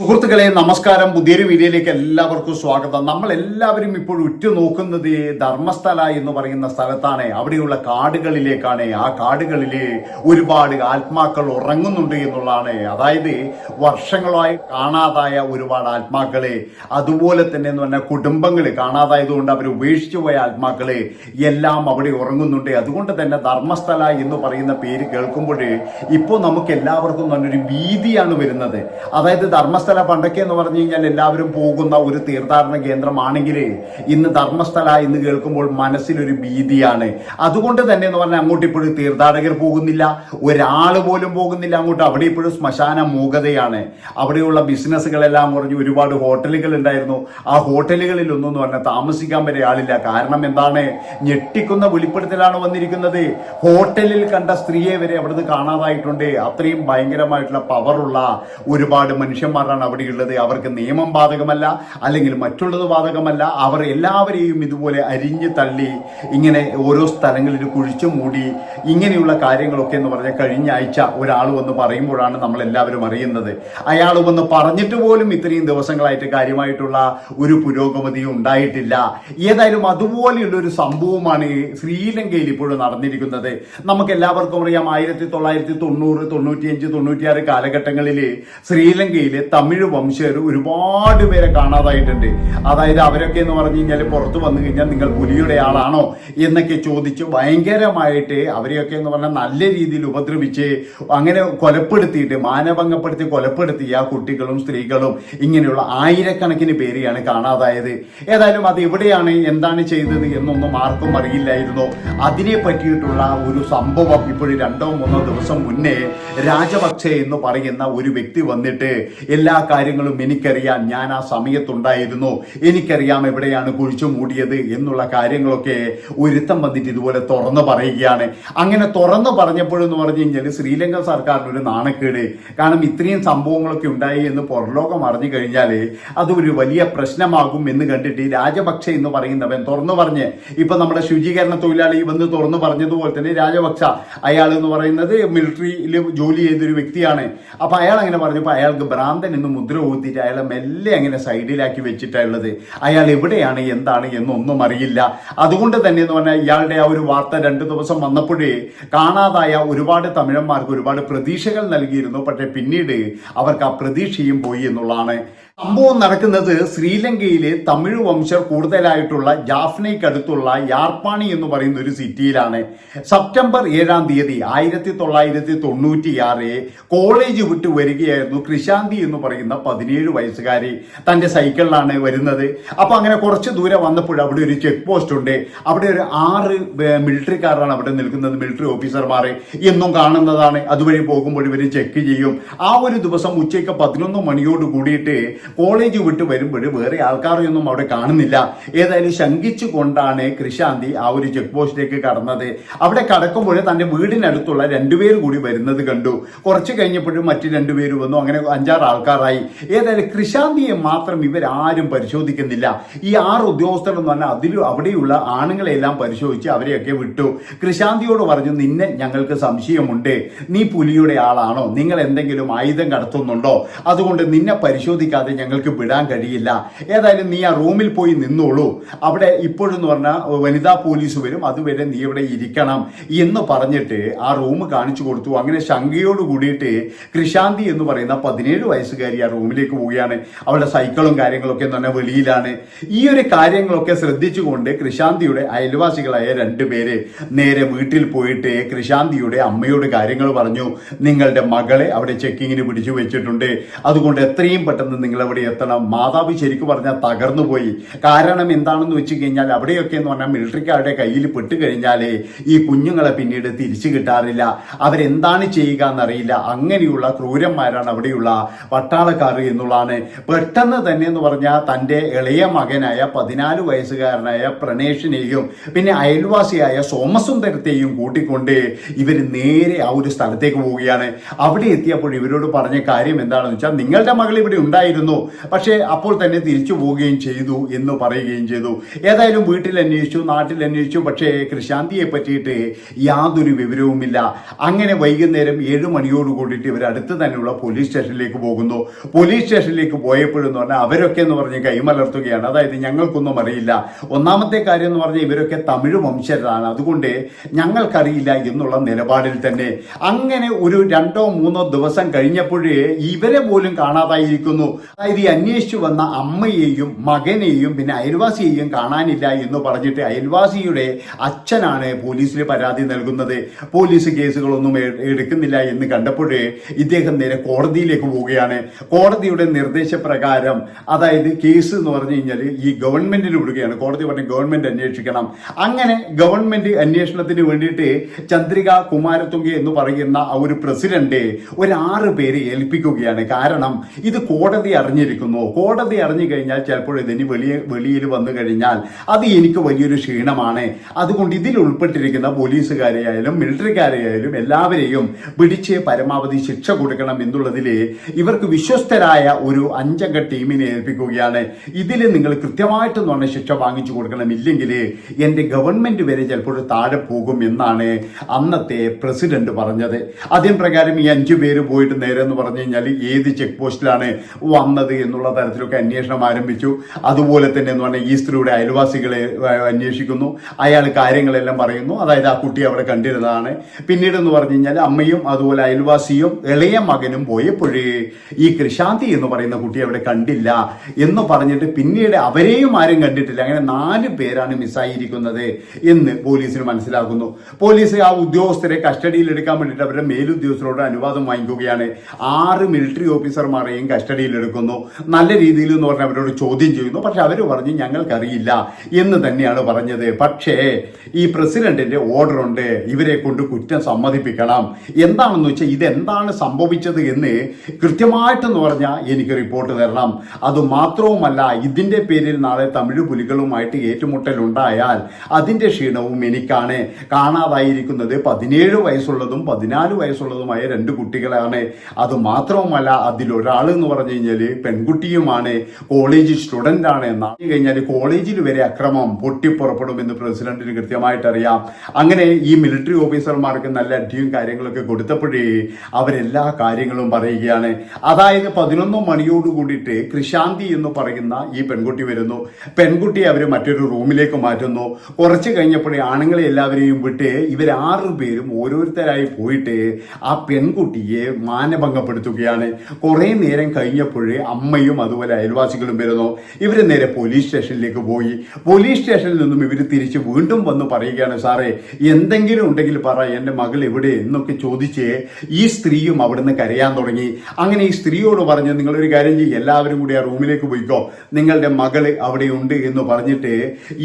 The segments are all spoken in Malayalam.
സുഹൃത്തുക്കളെ നമസ്കാരം. പുതിയൊരു വീഡിയോയിലേക്ക് എല്ലാവർക്കും സ്വാഗതം. നമ്മൾ എല്ലാവരും ഇപ്പോൾ ഉറ്റുനോക്കുന്നത് ധർമ്മസ്ഥല എന്ന് പറയുന്ന സ്ഥലത്താണ്. അവിടെയുള്ള കാടുകളിലേക്കാണ്. ആ കാടുകളിലെ ഒരുപാട് ആത്മാക്കൾ ഉറങ്ങുന്നുണ്ട് എന്നുള്ളതാണ്. അതായത് വർഷങ്ങളായി കാണാതായ ഒരുപാട് ആത്മാക്കളെ. അതുപോലെ തന്നെ എന്ന് പറഞ്ഞാൽ കുടുംബങ്ങൾ കാണാതായതുകൊണ്ട് അവർ ഉപേക്ഷിച്ചു പോയ ആത്മാക്കളെ എല്ലാം അവിടെ ഉറങ്ങുന്നുണ്ട്. അതുകൊണ്ട് തന്നെ ധർമ്മസ്ഥല എന്ന് പറയുന്ന പേര് കേൾക്കുമ്പോൾ ഇപ്പോൾ നമുക്ക് എല്ലാവർക്കും നല്ലൊരു ഭീതിയാണ് വരുന്നത്. അതായത് ധർമ്മസ്ഥല പണ്ടൊക്കെ എന്ന് പറഞ്ഞു കഴിഞ്ഞാൽ എല്ലാവരും പോകുന്ന ഒരു തീർത്ഥാടന കേന്ദ്രമാണെങ്കിൽ ഇന്ന് ധർമ്മസ്ഥല എന്ന് കേൾക്കുമ്പോൾ മനസ്സിലൊരു ഭീതിയാണ്. അതുകൊണ്ട് തന്നെ എന്ന് പറഞ്ഞാൽ അങ്ങോട്ട് ഇപ്പോഴും തീർത്ഥാടകർ പോകുന്നില്ല. ഒരാൾ പോലും പോകുന്നില്ല അങ്ങോട്ട്. അവിടെ ഇപ്പോഴും ശ്മശാന മൂകതയാണ്. അവിടെയുള്ള ബിസിനസ്സുകളെല്ലാം കുറഞ്ഞ് ഒരുപാട് ഹോട്ടലുകൾ ഉണ്ടായിരുന്നു. ആ ഹോട്ടലുകളിൽ ഒന്നും എന്ന് പറഞ്ഞാൽ താമസിക്കാൻ വരെ ആളില്ല. കാരണം എന്താണ്? ഞെട്ടിക്കുന്ന വെളിപ്പെടുത്തലാണ് വന്നിരിക്കുന്നത്. ഹോട്ടലിൽ കണ്ട സ്ത്രീയെ വരെ അവിടുന്ന് കാണാതായിട്ടുണ്ട്. അത്രയും ഭയങ്കരമായിട്ടുള്ള പവറുള്ള ഒരുപാട് മനുഷ്യന്മാരാണ് അവിടെയുള്ളത്? അവർക്ക് നിയമം ബാധകമല്ല അല്ലെങ്കിൽ മറ്റുള്ളത് ബാധകമല്ല. അവർ എല്ലാവരെയും ഇതുപോലെ അരിഞ്ഞു തള്ളി ഇങ്ങനെ ഓരോ സ്ഥലങ്ങളിൽ കുഴിച്ചു മൂടി ഇങ്ങനെയുള്ള കാര്യങ്ങളൊക്കെ എന്ന് പറഞ്ഞാൽ കഴിഞ്ഞ ആഴ്ച ഒരാൾ വന്ന് പറയുമ്പോഴാണ് നമ്മൾ എല്ലാവരും അറിയുന്നത്. അയാൾ വന്ന് പറഞ്ഞിട്ട് പോലും ഇത്രയും ദിവസങ്ങളായിട്ട് കാര്യമായിട്ടുള്ള ഒരു പുരോഗമതിയും ഉണ്ടായിട്ടില്ല. ഏതായാലും അതുപോലെയുള്ള ഒരു സംഭവമാണ് ശ്രീലങ്കയിൽ ഇപ്പോഴും നടന്നിരിക്കുന്നത്. നമുക്ക് എല്ലാവർക്കും അറിയാം ആയിരത്തി തൊള്ളായിരത്തി തൊണ്ണൂറ് തൊണ്ണൂറ്റിയഞ്ച് തൊണ്ണൂറ്റിയാറ് കാലഘട്ടങ്ങളിൽ ശ്രീലങ്കയിലെ വംശജർ ഒരുപാട് പേരെ കാണാതായിട്ടുണ്ട്. അതായത് അവരൊക്കെ എന്ന് പറഞ്ഞു കഴിഞ്ഞാൽ പുറത്ത് വന്നു കഴിഞ്ഞാൽ നിങ്ങൾ പുലിയുടെ ആളാണോ എന്നൊക്കെ ചോദിച്ച് ഭയങ്കരമായിട്ട് അവരെയൊക്കെ എന്ന് പറഞ്ഞാൽ നല്ല രീതിയിൽ ഉപദ്രവിച്ച് അങ്ങനെ കൊലപ്പെടുത്തിയിട്ട് മാനഭംഗപ്പെടുത്തി കൊലപ്പെടുത്തിയ കുട്ടികളും സ്ത്രീകളും ഇങ്ങനെയുള്ള ആയിരക്കണക്കിന് പേരെയാണ് കാണാതായത്. ഏതായാലും അത് എവിടെയാണ് എന്താണ് ചെയ്തത് എന്നൊന്നും ആർക്കും അറിയില്ലായിരുന്നു. അതിനെ പറ്റിയിട്ടുള്ള ഒരു സംഭവം ഇപ്പോഴും രണ്ടോ മൂന്നോ ദിവസം മുന്നേ രാജപക്ഷെ എന്ന് പറയുന്ന ഒരു വ്യക്തി വന്നിട്ട് എല്ലാ കാര്യങ്ങളും എനിക്കറിയാം ഞാൻ ആ സമയത്തുണ്ടായിരുന്നു. എനിക്കറിയാം എവിടെയാണ് കുഴിച്ചു മൂടിയത് എന്നുള്ള കാര്യങ്ങളൊക്കെ ഒരുത്തം വന്നിട്ട് ഇതുപോലെ തുറന്നു പറയുകയാണ്. അങ്ങനെ തുറന്നു പറഞ്ഞപ്പോഴെന്ന് പറഞ്ഞു കഴിഞ്ഞാൽ ശ്രീലങ്ക സർക്കാരിന് ഒരു നാണക്കേട്. കാരണം ഇത്രയും സംഭവങ്ങളൊക്കെ ഉണ്ടായി എന്ന് പുറലോകം അറിഞ്ഞു കഴിഞ്ഞാൽ അത് ഒരു വലിയ പ്രശ്നമാകും എന്ന് കണ്ടിട്ട് ഈ രാജപക്സെ എന്ന് പറയുന്നവൻ തുറന്നു പറഞ്ഞ് ഇപ്പൊ നമ്മുടെ ശുചീകരണ തൊഴിലാളി വന്ന് തുറന്നു പറഞ്ഞതുപോലെ തന്നെ രാജപക്ഷ അയാൾ എന്ന് പറയുന്നത് മിലിറ്ററിയിൽ ജോലി ചെയ്തൊരു വ്യക്തിയാണ്. അപ്പൊ അയാൾ അങ്ങനെ പറഞ്ഞപ്പോൾ അയാൾക്ക് ഭ്രാന്തൻ എന്ന് മുദ്ര ഊത്തിയിട്ട് അയാളെ മെല്ലെ അങ്ങനെ സൈഡിലാക്കി വെച്ചിട്ടുള്ളത് അയാൾ എവിടെയാണ് എന്താണ് എന്നൊന്നും അറിയില്ല. അതുകൊണ്ട് തന്നെ എന്ന് പറഞ്ഞാൽ ഇയാളുടെ ആ ഒരു വാർത്ത രണ്ടു ദിവസം വന്നപ്പോഴേ കാണാതായ ഒരുപാട് തമിഴന്മാർക്ക് ഒരുപാട് പ്രതീക്ഷകൾ നൽകിയിരുന്നു. പക്ഷേ പിന്നീട് അവർക്ക് ആ പ്രതീക്ഷയും പോയി എന്നുള്ളതാണ്. സംഭവം നടക്കുന്നത് ശ്രീലങ്കയിലെ തമിഴ് വംശർ കൂടുതലായിട്ടുള്ള ജാഫ്നയ്ക്കടുത്തുള്ള യാർപ്പാണി എന്ന് പറയുന്ന ഒരു സിറ്റിയിലാണ്. സെപ്റ്റംബർ ഏഴാം തീയതി ആയിരത്തി തൊള്ളായിരത്തി തൊണ്ണൂറ്റിയാറ് കോളേജ് വിട്ട് വരികയായിരുന്നു ക്രിശാന്തി എന്ന് പറയുന്ന പതിനേഴ് വയസ്സുകാരി തന്റെ സൈക്കിളിലാണ് വരുന്നത്. അപ്പോൾ അങ്ങനെ കുറച്ച് ദൂരെ വന്നപ്പോൾ അവിടെ ഒരു ചെക്ക് പോസ്റ്റ് ഉണ്ട്. അവിടെ ഒരു ആറ് മിലിറ്ററിക്കാരാണ് അവിടെ നിൽക്കുന്നത്. മിലിറ്ററി ഓഫീസർമാർ എന്നും കാണുന്നതാണ്. അതുവഴി പോകുമ്പോൾ ഇവർ ചെക്ക് ചെയ്യും. ആ ഒരു ദിവസം ഉച്ചയ്ക്ക് പതിനൊന്ന് മണിയോട് കൂടിയിട്ട് കോളേജ് വിട്ട് വരുമ്പോൾ വേറെ ആൾക്കാരെയൊന്നും അവിടെ കാണുന്നില്ല. ഏതായാലും ശങ്കിച്ചു കൊണ്ടാണ് കൃഷാന്തി ആ ഒരു ചെക്ക് പോസ്റ്റിലേക്ക് കടന്നത്. അവിടെ കടക്കുമ്പോൾ തന്റെ വീടിനടുത്തുള്ള രണ്ടുപേരും കൂടി വരുന്നത് കണ്ടു. കുറച്ച് കഴിഞ്ഞപ്പോഴും മറ്റു രണ്ടുപേര് വന്നു. അങ്ങനെ അഞ്ചാറ് ആൾക്കാരായി. ഏതായാലും കൃഷാന്തിയെ മാത്രം ഇവരാരും പരിശോധിക്കുന്നില്ല. ഈ ആറ് ഉദ്യോഗസ്ഥർ എന്ന് പറഞ്ഞാൽ അതിലും അവിടെയുള്ള ആണുങ്ങളെല്ലാം പരിശോധിച്ച് അവരെയൊക്കെ വിട്ടു. കൃഷാന്തിയോട് പറഞ്ഞു നിന്നെ ഞങ്ങൾക്ക് സംശയമുണ്ട്. നീ പുലിയുടെ ആളാണോ? നിങ്ങൾ എന്തെങ്കിലും ആയുധം കടത്തുന്നുണ്ടോ? അതുകൊണ്ട് നിന്നെ പരിശോധിക്കാതെ ഞങ്ങൾക്ക് വിടാൻ കഴിയില്ല. ഏതായാലും നീ ആ റൂമിൽ പോയി നിന്നോളൂ. അവിടെ ഇപ്പോഴെന്ന് പറഞ്ഞാൽ വനിതാ പോലീസ് വരും. അതുവരെ നീ ഇവിടെ ഇരിക്കണം എന്ന് പറഞ്ഞിട്ട് ആ റൂം കാണിച്ചു കൊടുത്തു. അങ്ങനെ ശങ്കയോട് കൂടിയിട്ട് കൃഷാന്തി എന്ന് പറയുന്ന പതിനേഴ് വയസ്സുകാരി ആ റൂമിലേക്ക് പോവുകയാണ്. അവളുടെ സൈക്കിളും കാര്യങ്ങളൊക്കെ പറഞ്ഞാൽ വെളിയിലാണ്. ഈ ഒരു കാര്യങ്ങളൊക്കെ ശ്രദ്ധിച്ചുകൊണ്ട് കൃഷാന്തിയുടെ അയൽവാസികളായ രണ്ടുപേര് നേരെ വീട്ടിൽ പോയിട്ട് കൃഷാന്തിയുടെ അമ്മയോട് കാര്യങ്ങൾ പറഞ്ഞു. നിങ്ങളുടെ മകളെ അവിടെ ചെക്കിങ്ങിന് പിടിച്ചു വെച്ചിട്ടുണ്ട്. അതുകൊണ്ട് എത്രയും പെട്ടെന്ന് നിങ്ങൾ അവിടെ എത്തണം. മാതാവ് ശരിക്കും പറഞ്ഞാൽ തകർന്നു പോയി. കാരണം എന്താണെന്ന് വെച്ച് കഴിഞ്ഞാൽ അവിടെയൊക്കെ എന്ന് പറഞ്ഞാൽ മിലിറ്ററിക്കാരുടെ കയ്യിൽ പെട്ട് കഴിഞ്ഞാലേ ഈ കുഞ്ഞുങ്ങളെ പിന്നീട് തിരിച്ചു കിട്ടാറില്ല. അവരെന്താണ് ചെയ്യുക എന്നറിയില്ല. അങ്ങനെയുള്ള ക്രൂരന്മാരാണ് അവിടെയുള്ള പട്ടാളക്കാർ എന്നുള്ളതാണ്. പെട്ടെന്ന് തന്നെ എന്ന് പറഞ്ഞാൽ തന്റെ ഇളയ മകനായ പതിനാല് വയസ്സുകാരനായ പ്രണേഷിനെയും പിന്നെ അയൽവാസിയായ സോമസുന്ദരത്തെയും കൂട്ടിക്കൊണ്ട് ഇവർ നേരെ ആ ഒരു സ്ഥലത്തേക്ക് പോവുകയാണ്. അവിടെ എത്തിയപ്പോൾ ഇവരോട് പറഞ്ഞ കാര്യം എന്താണെന്ന് വെച്ചാൽ നിങ്ങളുടെ മകൾ ഇവിടെ ഉണ്ടായിരുന്നു. പക്ഷേ അപ്പോൾ തന്നെ തിരിച്ചു പോവുകയും ചെയ്തു എന്ന് പറയുകയും ചെയ്തു. ഏതായാലും വീട്ടിൽ അന്വേഷിച്ചു നാട്ടിൽ അന്വേഷിച്ചു. പക്ഷേ കൃഷാന്തിയെ പറ്റിയിട്ട് യാതൊരു വിവരവുമില്ല. അങ്ങനെ വൈകുന്നേരം ഏഴ് മണിയോട് കൂടിയിട്ട് ഇവർ അടുത്ത് തന്നെയുള്ള പോലീസ് സ്റ്റേഷനിലേക്ക് പോകുന്നു. പോലീസ് സ്റ്റേഷനിലേക്ക് പോയപ്പോഴെന്ന് പറഞ്ഞാൽ അവരൊക്കെ എന്ന് പറഞ്ഞ് കൈമലർത്തുകയാണ്. അതായത് ഞങ്ങൾക്കൊന്നും അറിയില്ല. ഒന്നാമത്തെ കാര്യം എന്ന് പറഞ്ഞാൽ ഇവരൊക്കെ തമിഴ് വംശജരാണ്. അതുകൊണ്ട് ഞങ്ങൾക്കറിയില്ല എന്നുള്ള നിലപാടിൽ തന്നെ. അങ്ങനെ ഒരു രണ്ടോ മൂന്നോ ദിവസം കഴിഞ്ഞപ്പോഴേ ഇവരെ പോലും കാണാതായിരിക്കുന്നു. അതായത് അന്വേഷിച്ചു വന്ന അമ്മയെയും മകനെയും പിന്നെ അയൽവാസിയെയും കാണാനില്ല എന്ന് പറഞ്ഞിട്ട് അയൽവാസിയുടെ അച്ഛനാണ് പോലീസിൽ പരാതി നൽകുന്നത്. പോലീസ് കേസുകളൊന്നും എടുക്കുന്നില്ല എന്ന് കണ്ടപ്പോഴേ ഇദ്ദേഹം നേരെ കോടതിയിലേക്ക് പോവുകയാണ്. കോടതിയുടെ നിർദ്ദേശപ്രകാരം അതായത് കേസ് എന്ന് പറഞ്ഞു കഴിഞ്ഞാൽ ഈ ഗവൺമെന്റിന് വിടുകയാണ്. കോടതി പറഞ്ഞ ഗവൺമെന്റ് അന്വേഷിക്കണം. അങ്ങനെ ഗവൺമെന്റ് അന്വേഷണത്തിന് വേണ്ടിയിട്ട് ചന്ദ്രിക കുമാരത്തുങ്ക എന്ന് പറയുന്ന ആ ഒരു പ്രസിഡന്റ് ഒരു ആറ് പേരെ ഏൽപ്പിക്കുകയാണ്. കാരണം ഇത് കോടതി അറിഞ്ഞിരിക്കുന്നു. കോടതി അറിഞ്ഞു കഴിഞ്ഞാൽ ചിലപ്പോൾ ഇതിന് വെളിയ വെളിയിൽ വന്നു കഴിഞ്ഞാൽ അത് എനിക്ക് വലിയൊരു ക്ഷീണമാണ്. അതുകൊണ്ട് ഇതിൽ ഉൾപ്പെട്ടിരിക്കുന്ന പോലീസുകാരെയായാലും മിലിറ്ററിക്കാരെയായാലും എല്ലാവരെയും പിടിച്ച് പരമാവധി ശിക്ഷ കൊടുക്കണം എന്നുള്ളതിൽ ഇവർക്ക് വിശ്വസ്തരായ ഒരു അഞ്ചംഗ ടീമിനെ ഏൽപ്പിക്കുകയാണ്. ഇതിൽ നിങ്ങൾ കൃത്യമായിട്ട് പറഞ്ഞ ശിക്ഷ വാങ്ങിച്ചു കൊടുക്കണം. ഇല്ലെങ്കിൽ എന്റെ ഗവൺമെന്റ് വരെ ചിലപ്പോൾ താഴെ പോകും എന്നാണ് അന്നത്തെ പ്രസിഡന്റ് പറഞ്ഞത്. അതിൻ പ്രകാരം ഈ അഞ്ചു പേര് പോയിട്ട് നേരെ എന്ന് പറഞ്ഞു കഴിഞ്ഞാൽ ഏത് ചെക്ക് പോസ്റ്റിലാണ് വന്നത് എന്നുള്ള തരത്തിലൊക്കെ അന്വേഷണം ആരംഭിച്ചു. അതുപോലെ തന്നെ എന്ന് പറഞ്ഞാൽ ഈ സ്ത്രീയുടെ അയൽവാസികളെ അന്വേഷിക്കുന്നു. അയാൾ കാര്യങ്ങളെല്ലാം പറയുന്നു. അതായത് ആ കുട്ടി അവിടെ കണ്ടിരുന്നതാണ്. പിന്നീട് എന്ന് പറഞ്ഞു കഴിഞ്ഞാൽ അമ്മയും അതുപോലെ അയൽവാസിയും ഇളയ മകനും പോയപ്പോഴേ ഈ കൃഷാന്തി എന്ന് പറയുന്ന കുട്ടി അവിടെ കണ്ടില്ല എന്ന് പറഞ്ഞിട്ട് പിന്നീട് അവരെയും ആരും കണ്ടിട്ടില്ല. അങ്ങനെ നാല് പേരാണ് മിസ്സായിരിക്കുന്നത് എന്ന് പോലീസിന് മനസ്സിലാക്കുന്നു. പോലീസ് ആ ഉദ്യോഗസ്ഥരെ കസ്റ്റഡിയിൽ എടുക്കാൻ വേണ്ടിയിട്ട് അവരുടെ മേലുദ്യോഗസ്ഥരോട് അനുവാദം വാങ്ങിക്കുകയാണ്. ആറ് മിലിറ്ററി ഓഫീസർമാരെയും കസ്റ്റഡിയിൽ എടുക്കുന്നു. നല്ല രീതിയിൽ എന്ന് പറഞ്ഞാൽ അവരോട് ചോദ്യം ചെയ്യുന്നു. പക്ഷെ അവർ പറഞ്ഞു ഞങ്ങൾക്കറിയില്ല എന്ന് തന്നെയാണ് പറഞ്ഞത്. പക്ഷേ ഈ പ്രസിഡന്റിന്റെ ഓർഡർ ഉണ്ട്. ഇവരെ കൊണ്ട് കുറ്റം സമ്മതിപ്പിക്കണം. എന്താണെന്ന് വെച്ചാൽ ഇതെന്താണ് സംഭവിച്ചത് എന്ന് കൃത്യമായിട്ടെന്ന് പറഞ്ഞാൽ എനിക്ക് റിപ്പോർട്ട് തരണം. അത് മാത്രവുമല്ല ഇതിന്റെ പേരിൽ നാളെ തമിഴ് പുലികളുമായിട്ട് ഏറ്റുമുട്ടൽ ഉണ്ടായാൽ അതിന്റെ ക്ഷീണവും എനിക്കാണ്. കാണാതായിരിക്കുന്നത് പതിനേഴ് വയസ്സുള്ളതും പതിനാല് വയസ്സുള്ളതുമായ രണ്ട് കുട്ടികളാണ്. അത് മാത്രവുമല്ല അതിലൊരാൾ എന്ന് പറഞ്ഞു കഴിഞ്ഞാൽ പെൺകുട്ടിയുമാണ് കോളേജ് സ്റ്റുഡന്റ് ആണ് എന്നാണ് കഴിഞ്ഞാൽ കോളേജിൽ വരെ അക്രമം പൊട്ടിപ്പുറപ്പെടുമെന്ന് പ്രസിഡന്റിന് കൃത്യമായിട്ട് അറിയാം അങ്ങനെ ഈ മിലിറ്ററി ഓഫീസർമാർക്ക് നല്ല അടിയും കാര്യങ്ങളൊക്കെ കൊടുത്തപ്പോഴേ അവരെല്ലാ കാര്യങ്ങളും പറയുകയാണ്. അതായത് പതിനൊന്ന് മണിയോട് കൂടിയിട്ട് ക്രിശാന്തി എന്ന് പറയുന്ന ഈ പെൺകുട്ടി വരുന്നു. പെൺകുട്ടിയെ അവർ മറ്റൊരു റൂമിലേക്ക് മാറ്റുന്നു. കുറച്ച് കഴിഞ്ഞപ്പോഴേ ആണുങ്ങളെ എല്ലാവരെയും വിട്ട് ഇവർ ആറു പേരും ഓരോരുത്തരായി പോയിട്ട് ആ പെൺകുട്ടിയെ മാനഭംഗപ്പെടുത്തുകയാണ്. കുറേ നേരം കഴിഞ്ഞപ്പോഴേ അമ്മയും അതുപോലെ അയൽവാസികളും വരുന്നു. ഇവർ നേരെ പോലീസ് സ്റ്റേഷനിലേക്ക് പോയി. പോലീസ് സ്റ്റേഷനിൽ നിന്നും ഇവർ തിരിച്ച് വീണ്ടും വന്ന് പറയുകയാണ് സാറേ എന്തെങ്കിലും ഉണ്ടെങ്കിൽ പറ എന്റെ മകൾ എവിടെ? എന്നൊക്കെ ചോദിച്ച് ഈ സ്ത്രീയും അവിടുന്ന് കരയാൻ തുടങ്ങി. അങ്ങനെ ഈ സ്ത്രീയോട് പറഞ്ഞ് നിങ്ങളൊരു കാര്യം ചെയ്യും എല്ലാവരും കൂടി ആ റൂമിലേക്ക് പോയിക്കോ. നിങ്ങളുടെ മകൾ അവിടെയുണ്ട് എന്ന് പറഞ്ഞിട്ട്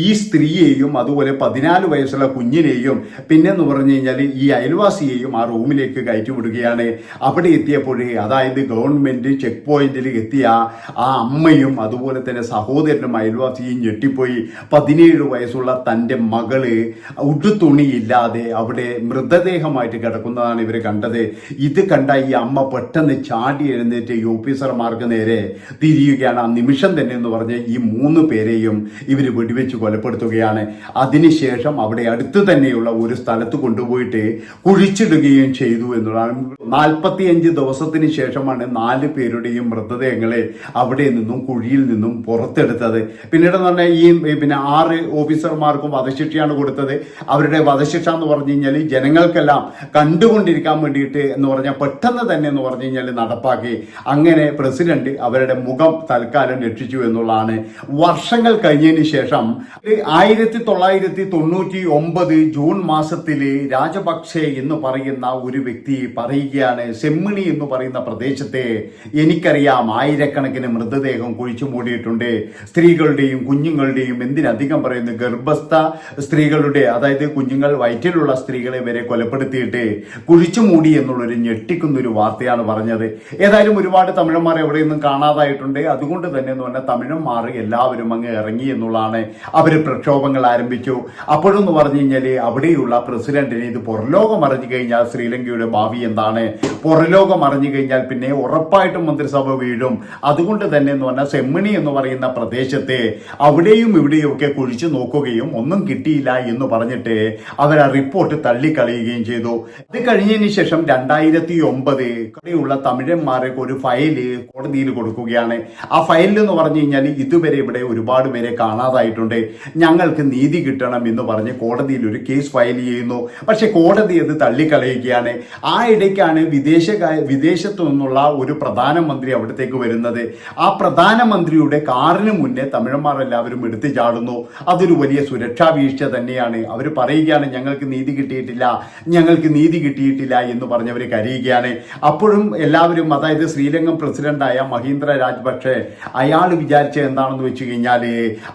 ഈ സ്ത്രീയെയും അതുപോലെ പതിനാല് വയസ്സുള്ള കുഞ്ഞിനെയും പിന്നെന്ന് പറഞ്ഞു കഴിഞ്ഞാൽ ഈ അയൽവാസിയെയും ആ റൂമിലേക്ക് കയറ്റി വിടുകയാണ് അവിടെ എത്തിയപ്പോഴേ അതായത് ഗവൺമെന്റ് ചെക്ക് പോയിന്റിൽ എത്തിയ ആ അമ്മയും അതുപോലെ തന്നെ സഹോദരനും അയൽവാസിയും ഞെട്ടിപ്പോയി. പതിനേഴ് വയസ്സുള്ള തന്റെ മകൾ ഉടുതുണിയില്ലാതെ അവിടെ മൃതദേഹമായിട്ട് കിടക്കുന്നതാണ് ഇവർ കണ്ടത്. ഇത് കണ്ട ഈ അമ്മ പെട്ടെന്ന് ചാടി എഴുന്നേറ്റ് ഈ ഓഫീസർമാർക്ക് നേരെ തിരിയുകയാണ്. ആ നിമിഷം തന്നെ എന്ന് പറഞ്ഞ് ഈ മൂന്ന് പേരെയും ഇവർ വെടിവെച്ച് കൊലപ്പെടുത്തുകയാണ്. അതിനുശേഷം അവിടെ അടുത്ത് തന്നെയുള്ള ഒരു സ്ഥലത്ത് കൊണ്ടുപോയിട്ട് കുഴിച്ചിടുകയും ചെയ്തു എന്നുള്ളതാണ്. നാൽപ്പത്തിയഞ്ച് ദിവസത്തിന് ശേഷമാണ് നാല് പേരുടെയും മൃതദേഹങ്ങളെ അവിടെ നിന്നും കുഴിയിൽ നിന്നും പുറത്തെടുത്തത്. പിന്നീട് എന്ന് പറഞ്ഞാൽ ഈ പിന്നെ ആറ് ഓഫീസർമാർക്കും വധശിക്ഷയാണ് കൊടുത്തത്. അവരുടെ വധശിക്ഷ എന്ന് പറഞ്ഞു കഴിഞ്ഞാൽ ജനങ്ങൾക്കെല്ലാം കണ്ടുകൊണ്ടിരിക്കാൻ വേണ്ടിയിട്ട് എന്ന് പറഞ്ഞാൽ പെട്ടെന്ന് തന്നെ എന്ന് പറഞ്ഞു കഴിഞ്ഞാൽ നടപ്പാക്കി. അങ്ങനെ പ്രസിഡന്റ് അവരുടെ മുഖം തൽക്കാലം രക്ഷിച്ചു എന്നുള്ളതാണ്. വർഷങ്ങൾ കഴിഞ്ഞതിന് ശേഷം ആയിരത്തി തൊള്ളായിരത്തി തൊണ്ണൂറ്റി ഒമ്പത് ജൂൺ മാസത്തിൽ രാജപക്ഷെ എന്ന് പറയുന്ന ഒരു വ്യക്തി പറയുകയാണ് സെമ്മിണി എന്ന് പറയുന്ന പ്രദേശത്തെ എനിക്കറിയാം. ആയിരക്കണക്കിന് മൃതദേഹം കുഴിച്ചു മൂടിയിട്ടുണ്ട്. സ്ത്രീകളുടെയും കുഞ്ഞുങ്ങളുടെയും എന്തിനധികം പറയുന്നു ഗർഭസ്ഥ സ്ത്രീകളുടെ അതായത് കുഞ്ഞുങ്ങൾ വയറ്റിലുള്ള സ്ത്രീകളെ വരെ കൊലപ്പെടുത്തിയിട്ട് കുഴിച്ചു മൂടി എന്നുള്ളൊരു ഞെട്ടിക്കുന്ന ഒരു വാർത്തയാണ് പറഞ്ഞത്. ഏതായാലും ഒരുപാട് തമിഴന്മാർ എവിടെയൊന്നും കാണാതായിട്ടുണ്ട്. അതുകൊണ്ട് തന്നെ എന്ന് പറഞ്ഞാൽ തമിഴന്മാർ എല്ലാവരും അങ്ങ് ഇറങ്ങി എന്നുള്ളതാണ് അവർ പ്രക്ഷോഭങ്ങൾ ആരംഭിച്ചു. അപ്പോഴെന്ന് പറഞ്ഞു കഴിഞ്ഞാൽ അവിടെയുള്ള പ്രസിഡന്റിനെ ഇത് പുറലോകം അറിഞ്ഞു കഴിഞ്ഞാൽ ശ്രീലങ്കയുടെ ഭാവി എന്താണ്? പുറലോകം അറിഞ്ഞു കഴിഞ്ഞാൽ പിന്നെ ഉറപ്പായിട്ടും മന്ത്രിസഭ വീഴും. അതുകൊണ്ട് തന്നെ എന്ന് പറഞ്ഞാൽ സെമ്മണി എന്ന് പറയുന്ന പ്രദേശത്തെ അവിടെയും ഇവിടെയും ഒക്കെ കുഴിച്ചു നോക്കുകയും ഒന്നും കിട്ടിയില്ല എന്ന് പറഞ്ഞിട്ട് അവർ ആ റിപ്പോർട്ട് തള്ളിക്കളയുകയും ചെയ്തു. അത് കഴിഞ്ഞതിന് ശേഷം രണ്ടായിരത്തി ഒമ്പത് കടിയുള്ള തമിഴന്മാരെ ഒരു ഫയൽ കോടതിയിൽ കൊടുക്കുകയാണ്. ആ ഫയലിൽ എന്ന് പറഞ്ഞു കഴിഞ്ഞാൽ ഇതുവരെ ഇവിടെ ഒരുപാട് പേരെ കാണാതായിട്ടുണ്ട്. ഞങ്ങൾക്ക് നീതി കിട്ടണം എന്ന് പറഞ്ഞ് കോടതിയിൽ ഒരു കേസ് ഫയൽ ചെയ്യുന്നു. പക്ഷെ കോടതി അത് തള്ളിക്കളയുകയാണ്. ആ ഇടയ്ക്കാണ് വിദേശ വിദേശത്തു നിന്നുള്ള ഒരു പ്രധാനമന്ത്രി അവിടത്തേക്ക് വരുന്നത്. ആ പ്രധാനമന്ത്രിയുടെ കാറിന് മുന്നേ തമിഴന്മാർ എല്ലാവരും എടുത്തു ചാടുന്നു. അതൊരു വലിയ സുരക്ഷാ വീഴ്ച തന്നെയാണ്. അവർ പറയുകയാണ് ഞങ്ങൾക്ക് നീതി കിട്ടിയിട്ടില്ല ഞങ്ങൾക്ക് നീതി കിട്ടിയിട്ടില്ല എന്ന് പറഞ്ഞവർ കരയുകയാണ്. അപ്പോഴും എല്ലാവരും അതായത് ശ്രീലങ്കൻ പ്രസിഡന്റായ മഹീന്ദ്ര രാജപക്ഷെ അയാൾ വിചാരിച്ച എന്താണെന്ന് വെച്ച് കഴിഞ്ഞാൽ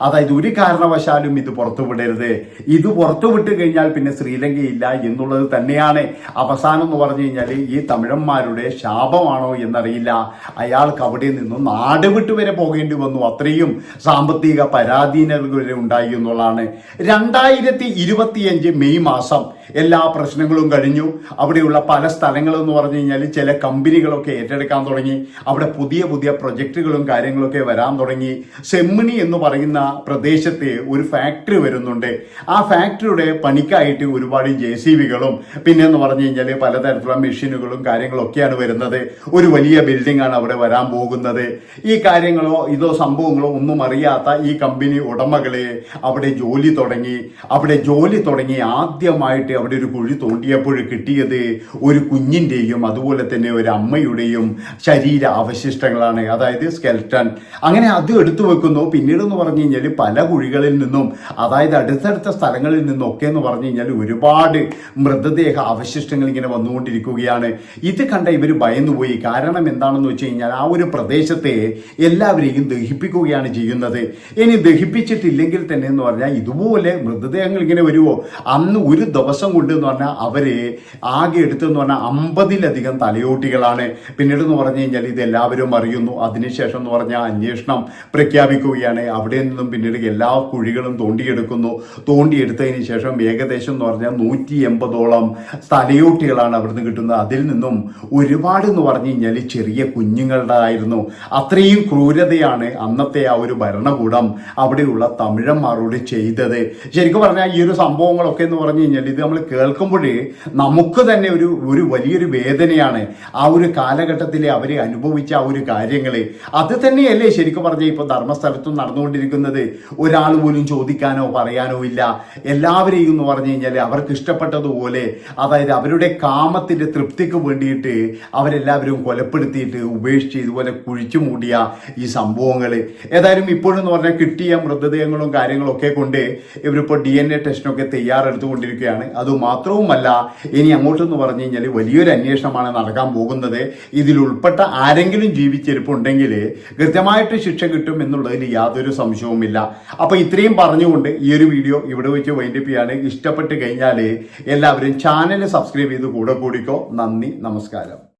അതായത് ഒരു കാരണവശാലും ഇത് പുറത്തുവിടരുത് ഇത് പുറത്തുവിട്ട് കഴിഞ്ഞാൽ പിന്നെ ശ്രീലങ്കയില്ല എന്നുള്ളത് തന്നെയാണ്. അവസാനം എന്ന് പറഞ്ഞു കഴിഞ്ഞാൽ ഈ തമിഴന്മാരുടെ ശാപമാണോ എന്നറിയില്ല. അയാൾക്ക് അവിടെ നിന്നും നാട് വിട്ട് വരെ പോകേണ്ടി വന്നു. അത്രയും സാമ്പത്തിക പരാധീനതകൾ വരെ ഉണ്ടായി എന്നുള്ളതാണ്. രണ്ടായിരത്തി ഇരുപത്തിയഞ്ച് മെയ് മാസം എല്ലാ പ്രശ്നങ്ങളും കഴിഞ്ഞു. അവിടെയുള്ള പല സ്ഥലങ്ങളെന്ന് പറഞ്ഞു കഴിഞ്ഞാൽ ചില കമ്പനികളൊക്കെ ഏറ്റെടുക്കാൻ തുടങ്ങി. അവിടെ പുതിയ പുതിയ പ്രൊജക്റ്റുകളും കാര്യങ്ങളൊക്കെ വരാൻ തുടങ്ങി. സെമ്മിണി എന്ന് പറയുന്ന പ്രദേശത്ത് ഒരു ഫാക്ടറി വരുന്നുണ്ട്. ആ ഫാക്ടറിയുടെ പണിക്കായിട്ട് ഒരുപാട് ജെ സി ബികളും പിന്നെ എന്ന് പറഞ്ഞു കഴിഞ്ഞാൽ പലതരത്തിലുള്ള മെഷീനുകളും കാര്യങ്ങളൊക്കെയാണ് വരുന്നത്. ഒരു വലിയ ബിൽഡിംഗ് ആണ് അവിടെ വരാൻ പോകുന്നത്. ഈ കാര്യങ്ങളോ ഇതോ സംഭവങ്ങളോ ഒന്നും അറിയാത്ത ഈ കമ്പനി ഉടമകളെ അവിടെ ജോലി തുടങ്ങി. അവിടെ ജോലി തുടങ്ങി ആദ്യമായിട്ട് അവിടെ ഒരു കുഴി തോണ്ടിയപ്പോൾ കിട്ടിയത് ഒരു കുഞ്ഞിന്റെയും അതുപോലെ തന്നെ ഒരു അമ്മയുടെയും ശരീര അവശിഷ്ടങ്ങളാണ്. അതായത് സ്കെൽട്ടൺ അങ്ങനെ അത് എടുത്തു വെക്കുന്നു. പിന്നീട് എന്ന് പറഞ്ഞു കഴിഞ്ഞാൽ പല കുഴികളിൽ നിന്നും അതായത് അടുത്തടുത്ത സ്ഥലങ്ങളിൽ നിന്നൊക്കെ എന്ന് പറഞ്ഞു കഴിഞ്ഞാൽ ഒരുപാട് മൃതദേഹ അവശിഷ്ടങ്ങൾ ഇങ്ങനെ വന്നുകൊണ്ടിരിക്കുകയാണ്. ഇത് കണ്ട ഇവർ ഭയന്നുപോയി. കാരണം എന്താണെന്ന് വെച്ച് കഴിഞ്ഞാൽ ആ ഒരു പ്രദേശത്തെ എല്ലാവരെയും ദഹിപ്പിക്കുകയാണ് ചെയ്യുന്നത്. ഇനി ദഹിപ്പിച്ചിട്ടില്ലെങ്കിൽ തന്നെ എന്ന് പറഞ്ഞാൽ ഇതുപോലെ മൃതദേഹങ്ങൾ ഇങ്ങനെ വരുമോ അന്ന് ഒരു ദിവസം കൊണ്ട് എന്ന് പറഞ്ഞാൽ അവരെ ആകെ എടുത്തെന്ന് പറഞ്ഞാൽ അമ്പതിലധികം തലയോട്ടികളാണ്. പിന്നീട് എന്ന് പറഞ്ഞു കഴിഞ്ഞാൽ ഇത് എല്ലാവരും അറിയുന്നു. അതിനുശേഷം എന്ന് പറഞ്ഞാൽ അന്വേഷണം പ്രഖ്യാപിക്കുകയാണ്. അവിടെ നിന്നും പിന്നീട് എല്ലാ കുഴികളും തോണ്ടിയെടുക്കുന്നു. തോണ്ടിയെടുത്തതിന് ശേഷം ഏകദേശം എന്ന് പറഞ്ഞാൽ നൂറ്റി എൺപതോളം തലയോട്ടികളാണ് അവിടുന്ന് കിട്ടുന്നത്. അതിൽ നിന്നും ഒരുപാട് എന്ന് പറഞ്ഞു കഴിഞ്ഞാൽ ചെറിയ കുഞ്ഞുങ്ങളുടെ ആയിരുന്നു അത്രയും ക്രൂരതയാണ് അന്നത്തെ ആ ഒരു ഭരണകൂടം അവിടെയുള്ള തമിഴന്മാരോട് ചെയ്തത്. ശരിക്കും പറഞ്ഞാൽ ഈ ഒരു സംഭവങ്ങളൊക്കെ എന്ന് പറഞ്ഞു കഴിഞ്ഞാൽ ഇത് നമ്മൾ കേൾക്കുമ്പോഴേ നമുക്ക് തന്നെ ഒരു ഒരു വലിയൊരു വേദനയാണ് ആ ഒരു കാലഘട്ടത്തിൽ അവർ അനുഭവിച്ച ആ ഒരു കാര്യങ്ങൾ അത് തന്നെയല്ലേ ശരിക്കും പറഞ്ഞാൽ ഇപ്പോൾ ധർമ്മസ്ഥലത്തും നടന്നുകൊണ്ടിരിക്കുന്നത്. ഒരാൾ പോലും ചോദിക്കാനോ പറയാനോ ഇല്ല. എല്ലാവരെയും എന്ന് പറഞ്ഞു കഴിഞ്ഞാൽ അവർക്ക് ഇഷ്ടപ്പെട്ടതുപോലെ അതായത് അവരുടെ കാമത്തിന്റെ തൃപ്തിക്ക് വേണ്ടിയിട്ട് അവരെല്ലാവരും കൊലപ്പെടുത്തിയിട്ട് ഉപേക്ഷിച്ച് ഇതുപോലെ കുഴിച്ചു മൂടിയ ഈ സംഭവങ്ങൾ ഏതായാലും ഇപ്പോഴെന്ന് പറഞ്ഞാൽ കിട്ടിയ മൃതദേഹങ്ങളും കാര്യങ്ങളൊക്കെ കൊണ്ട് ഇവരിപ്പോൾ ഡി എൻ എ ടെസ്റ്റിനൊക്കെ തയ്യാറെടുത്തുകൊണ്ടിരിക്കുകയാണ്. അതുമാത്രവുമല്ല ഇനി അങ്ങോട്ടെന്ന് പറഞ്ഞു കഴിഞ്ഞാൽ വലിയൊരു അന്വേഷണമാണ് നടക്കാൻ പോകുന്നത്. ഇതിലുൾപ്പെട്ട ആരെങ്കിലും ജീവിച്ചിരിപ്പുണ്ടെങ്കിൽ കൃത്യമായിട്ട് ശിക്ഷ കിട്ടും എന്നുള്ളതിൽ യാതൊരു സംശയവുമില്ല. അപ്പോൾ ഇത്രയും പറഞ്ഞുകൊണ്ട് ഈ ഒരു വീഡിയോ ഇവിടെ വെച്ച് വൈൻഡപ്പ് ചെയ്യാണ്. ഇഷ്ടപ്പെട്ട് കഴിഞ്ഞാൽ എല്ലാവരും ചാനൽ സബ്സ്ക്രൈബ് ചെയ്ത് കൂടെ കൂടിക്കോ. നന്ദി നമസ്കാരം.